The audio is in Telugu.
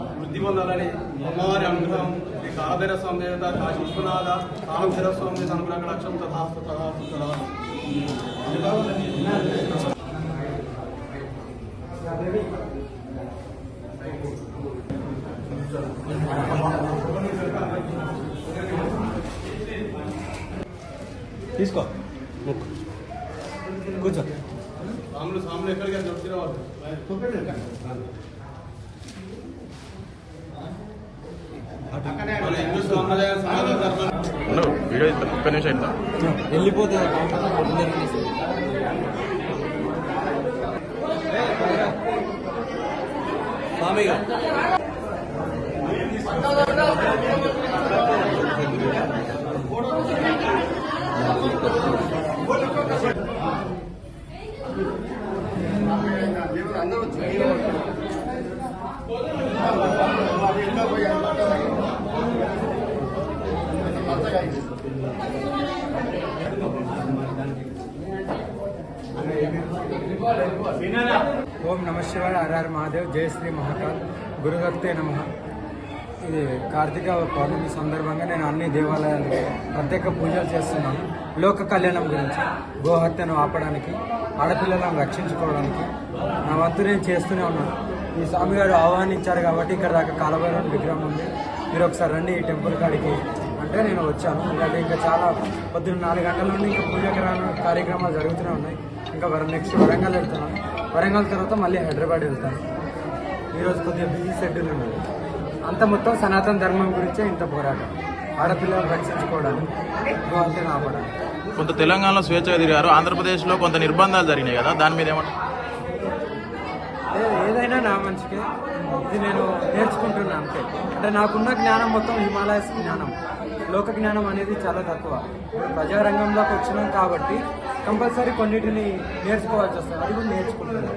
అమ్మవారి అమ్మవారి అనుగ్రహం శ్రీ కాలభైర స్వామి దేవత కాశీ విశ్వనాథ కాలభైర స్వామి దేవత అనుగ్రహ లక్ష్యం తథాస్తు తథాస్తు తథాస్తు తీసుకో కూర్చో. సాములు సాములు ఎక్కడికి దొరికి రావాలి హిందూ సాంప్రదాయ సనాతన ధర్మం ఉండు, వీడియో ఇస్తా ఒక్క నిమిషం ఇస్తా వెళ్ళిపోతుంది స్వామిగా. ఓం నమ శివాయ ఆర్ఆర్ మహాదేవ్. జయశ్రీ మహాకాల్ గురుదత్తే నమ. ఇది కార్తీక పౌర్ణమి సందర్భంగా నేను అన్ని దేవాలయాలకు ప్రత్యేక పూజలు చేస్తున్నాను. లోక కళ్యాణం గురించి గోహత్యను ఆపడానికి ఆడపిల్లలను రక్షించుకోవడానికి నా వంతు నేను చేస్తూనే ఉన్నాను. ఈ స్వామిగారు ఆహ్వానించారు కాబట్టి ఇక్కడ దాకా కాలభైరవ విగ్రహం ఉంది. మీరు ఒకసారి రండి ఈ టెంపుల్ కాడికి అంటే నేను వచ్చాను. ఎందుకంటే ఇంకా చాలా పొద్దున్న నాలుగు గంటల నుండి ఇంకా పూజా కార్యక్రమాలు జరుగుతూనే ఉన్నాయి. ఇంకా వర నెక్స్ట్ వరంగల్ వెళ్తున్నాను. వరంగల్ తర్వాత మళ్ళీ హైదరాబాద్ వెళ్తాను. ఈరోజు కొద్దిగా బిజీ షెడ్యూల్ ఉన్నది. అంత మొత్తం సనాతన ధర్మం గురించే ఇంత పోరాటం. ఆడపిల్లలను రక్షించుకోవడానికి గోహత్యను ఆపడానికి కొంత తెలంగాణలో స్వేచ్ఛగా తిరిగారు. ఆంధ్రప్రదేశ్లో కొంత నిర్బంధాలు జరిగినాయి కదా. దాని మీద ఏమంటారు ఏదైనా నా మంచికే. ఇది నేను నేర్చుకుంటున్నా అంతే. అంటే నాకున్న జ్ఞానం మొత్తం హిమాలయస్ జ్ఞానం. లోక జ్ఞానం అనేది చాలా తక్కువ. ప్రజారంగంలోకి వచ్చినాం కాబట్టి కంపల్సరీ కొన్నిటిని నేర్చుకోవాల్సి వస్తుంది. అది కూడా నేర్చుకుంటున్నాను